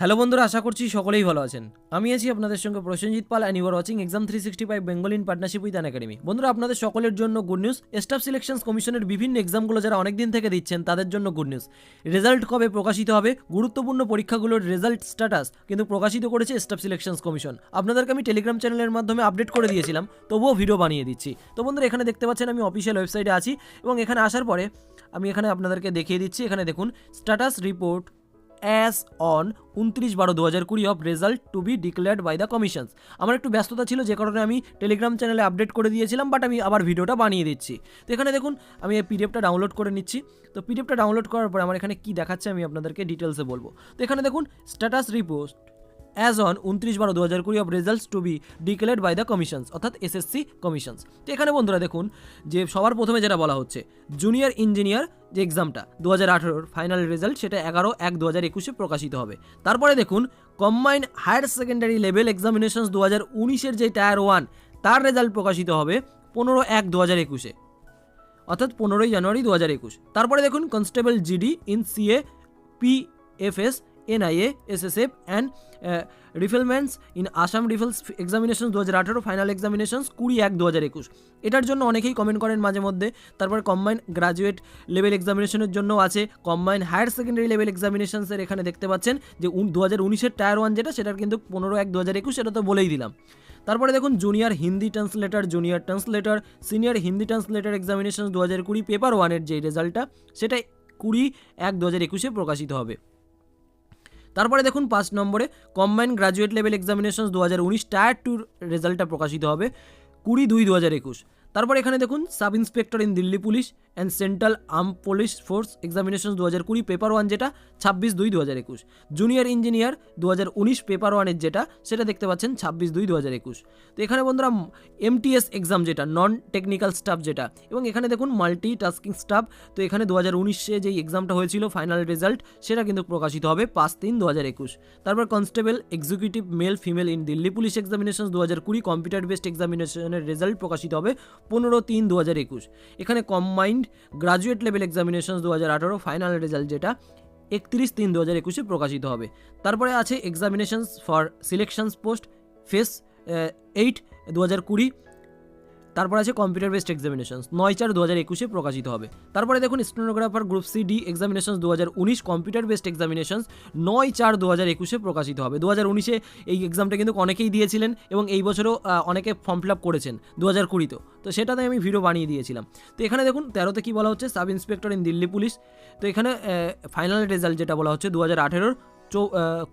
Hello বন্ধুরা, আশা করছি সকলেই ভালো আছেন। আমি আছি আপনাদের সঙ্গে Prasenjit Pal and you're watching exam three sixty five Bengal in partnership with an academy বন্ধুরা, আপনাদের সকলের জন্য গুড নিউজ স্টাফ সিলেকশনস কমিশনের বিভিন্ন এক্সামগুলো যারা অনেক দিন থেকে দিচ্ছেন, তাদের জন্য গুড নিউজ রেজাল্ট কবে প্রকাশিত হবে? গুরুত্বপূর্ণ পরীক্ষাগুলোর রেজাল্ট স্ট্যাটাস কিন্তু প্রকাশিত করেছে স্টাফ সিলেকশনস কমিশন আপনাদেরকে আমি টেলিগ্রাম চ্যানেলের মাধ্যমে আপডেট করে দিয়েছিলাম, তবুও ভিডিও বানিয়ে দিচ্ছি। তো বন্ধুরা, এখানে দেখতে পাচ্ছেন আমি অফিসিয়াল ওয়েবসাইটে আছি এবং এখানে আসার পরে আমি এখানে আপনাদেরকে দেখিয়ে দিচ্ছি। এখানে দেখুন স্ট্যাটাস রিপোর্ট অ্যাজ অন উনত্রিশ বারো দু হাজার কুড়ি of result to be declared by the commissions আমার একটু ব্যস্ততা ছিল, যে কারণে আমি টেলিগ্রাম চ্যানেলে আপডেট করে দিয়েছিলাম বাট আমি আবার ভিডিওটা বানিয়ে দিচ্ছি। তো এখানে দেখুন, আমি এই পিডিএফটা ডাউনলোড করে নিচ্ছি। তো পিডিএফটা ডাউনলোড করার পরে আমার এখানে কী দেখাচ্ছে আমি আপনাদেরকে ডিটেলসে বলব। তো এখানে দেখুন স্ট্যাটাস রিপোর্ট অ্যাজ অন উনত্রিশ বারো দু হাজার কুড়ি of results to be declared by the commissions অর্থাৎ এসএসসি কমিশনস তো এখানে বন্ধুরা দেখুন, যে সবার প্রথমে যেটা বলা হচ্ছে জুনিয়র ইঞ্জিনিয়ার যে এক্সামটা দু হাজার আঠেরোর ফাইনাল রেজাল্ট সেটা এগারো এক দু হাজার একুশে প্রকাশিত হবে। তারপরে দেখুন combined higher secondary level examinations দু হাজার উনিশের যে টায়ার ওয়ান তার রেজাল্ট প্রকাশিত হবে পনেরো এক দু হাজার একুশে। অর্থাৎ পনেরোই জানুয়ারি দু হাজার একুশ। তারপরে দেখুন constable GD in CA PFS NIA SSF and riflemen in Assam rifles examination দু হাজার আঠেরো ফাইনাল এক্সামিনেশনস কুড়ি এক দু হাজার একুশ এটার জন্য অনেকেই কমেন্ট করেন মাঝে মধ্যে। তারপর কম্বাইন গ্রাজুয়েট লেভেল এক্সামিনেশনের জন্য আছে। কম্বাইন হায়ার সেকেন্ডারি লেভেল এক্সামিনেশনসের এখানে দেখতে পাচ্ছেন যে দু হাজার উনিশের টায়ার ওয়ান যেটা, সেটার কিন্তু পনেরো এক দু হাজার একুশ সেটা তো বলেই দিলাম। তারপরে দেখুন junior Hindi translator junior translator senior Hindi translator examination দু হাজার কুড়ি পেপার ওয়ানের যে রেজাল্টটা সেটা কুড়ি এক দু হাজার একুশে প্রকাশিত হবে। তারপরে দেখুন পাঁচ নম্বরে কম্বাইন গ্রাজুয়েট লেভেল এক্সামিনেশন দু হাজার উনিশ টায়ার টুর রেজাল্টটা প্রকাশিত হবে কুড়ি দুই দু হাজার একুশ। তারপর এখানে দেখুন sub inspector in Delhi police and central arm police force examination দু হাজার কুড়ি পেপার ওয়ান যেটা, ছাব্বিশ দুই দু হাজার একুশ। জুনিয়র ইঞ্জিনিয়ার দু হাজার উনিশ পেপার ওয়ানের যেটা, সেটা দেখতে পাচ্ছেন ছাব্বিশ দুই দু হাজার একুশ। তো এখানে বন্ধুরা এমটিএস এক্সাম যেটা নন টেকনিক্যাল স্টাফ যেটা, এবং এখানে দেখুন মাল্টি টাস্কিং স্টাফ তো এখানে দু হাজার উনিশে যেই এক্সামটা হয়েছিল ফাইনাল রেজাল্ট সেটা কিন্তু প্রকাশিত হবে পাঁচ তিন দু হাজার একুশ। তারপর constable executive male female in Delhi police examination দু হাজার কুড়ি কম্পিউটার বেসড এক্সামিনেশনের রেজাল্ট প্রকাশিত হবে পনেরো তিন দু হাজার একুশ। এখানে কম্বাইন্ড গ্রাজুয়েট লেভেল এক্সামিনেশন দু হাজার আঠারো ফাইনাল রেজাল্ট যেটা একত্রিশ তিন দু হাজার একুশে প্রকাশিত হবে। তারপরে আছে examinations for selections post phase eight দু হাজার কুড়ি তারপর আছে কম্পিউটার বেসড এক্সামিনেশন নয় চার দু হাজার একুশে প্রকাশিত হবে। তারপরে দেখুন stenographer group C D examination দু হাজার উনিশ কম্পিউটার বেসড এক্সামিনেশন নয় চার দু হাজার একুশে প্রকাশিত হবে। দু হাজার উনিশে এই এক্সামটা কিন্তু অনেকেই দিয়েছিলেন এবং এই বছরও অনেকে ফর্ম ফিল আপ করেছেন দু হাজার কুড়িতেও তো সেটাতে আমি ভিডিও বানিয়ে দিয়েছিলাম। তো এখানে দেখুন তেরোতে কী বলা হচ্ছে? Sub inspector in Delhi police তো এখানে ফাইনাল রেজাল্ট যেটা বলা হচ্ছে দু হাজার আঠেরোর চৌ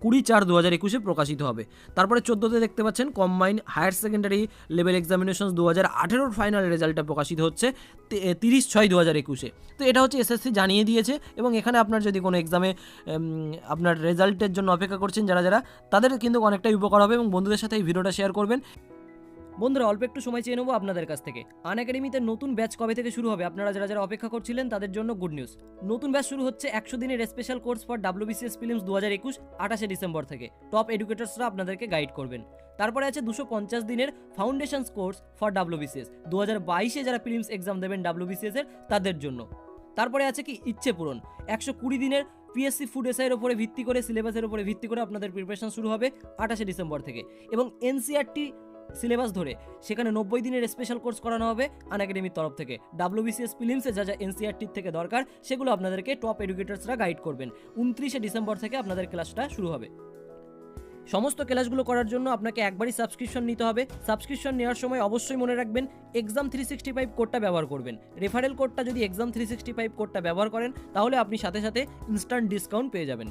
কুড়ি চার দু হাজার একুশে প্রকাশিত হবে। তারপরে চোদ্দোতে দেখতে পাচ্ছেন combine higher secondary level examination দু হাজার আঠেরোর ফাইনাল রেজাল্টটা প্রকাশিত হচ্ছে তিরিশ ছয় দু হাজার একুশে। তো এটা হচ্ছে এসএসসি জানিয়ে দিয়েছে এবং এখানে আপনার যদি কোনো এক্সামে আপনার রেজাল্টের জন্য অপেক্ষা করছেন যারা যারা, তাদের কিন্তু অনেকটাই উপকার হবে এবং বন্ধুদের সাথে এই ভিডিওটা শেয়ার করবেন। বন্ধুরা, অল্প একটু সময় চেয়ে নেব আপনাদের কাছ থেকে। আন একাডেমিতে নতুন ব্যাচ কবে থেকে শুরু হবে? আপনারা যারা যারা অপেক্ষা করছিলেন, তাদের জন্য গুড নিউজ নতুন ব্যাচ শুরু হচ্ছে একশো দিনের special course for WBCS films দু হাজার একুশ, আঠাশে ডিসেম্বর থেকে। টপ এডুকেটার্সরা আপনাদেরকে গাইড করবেন। তারপরে আছে দুশো পঞ্চাশ দিনের ফাউন্ডেশন কোর্স ফর ডাব্লিউবিসিএস দু হাজার বাইশে যারা ফিল্মস এক্সাম দেবেন ডাব্লিউবিসিএস এর, তাদের জন্য। তারপরে আছে কি, ইচ্ছে পূরণ। একশো কুড়ি দিনের পিএসসি ফুড এসআইয়ের উপরে ভিত্তি করে সিলেবাসের উপরে ভিত্তি করে আপনাদের প্রিপারেশন শুরু হবে আঠাশে ডিসেম্বর থেকে। এবং এনসিআরটি সিলেবাস ধরে। সেখানে নব্বই দিনের স্পেশাল কোর্স করানো হবে আন একাডেমির তরফ থেকে। ডাব্লিউবিসিএস ফিলিমসে যা যা এনসিআরটির থেকে দরকার, সেগুলো আপনাদেরকে টপ এডুকেটার্সরা গাইড করবেন। উনত্রিশে ডিসেম্বর থেকে আপনাদের ক্লাসটা শুরু হবে। সমস্ত ক্লাসগুলো করার জন্য আপনাকে একবারই সাবস্ক্রিপশন নিতে হবে। সাবস্ক্রিপশন নেওয়ার সময় অবশ্যই মনে রাখবেন এক্সাম থ্রি সিক্সটি ফাইভ কোডটা ব্যবহার করবেন। রেফারেল কোডটা যদি এক্সাম থ্রি সিক্সটি ফাইভ কোডটা ব্যবহার করেন, তাহলে আপনি সাথে সাথে ইনস্ট্যান্ট ডিসকাউন্ট পেয়ে যাবেন।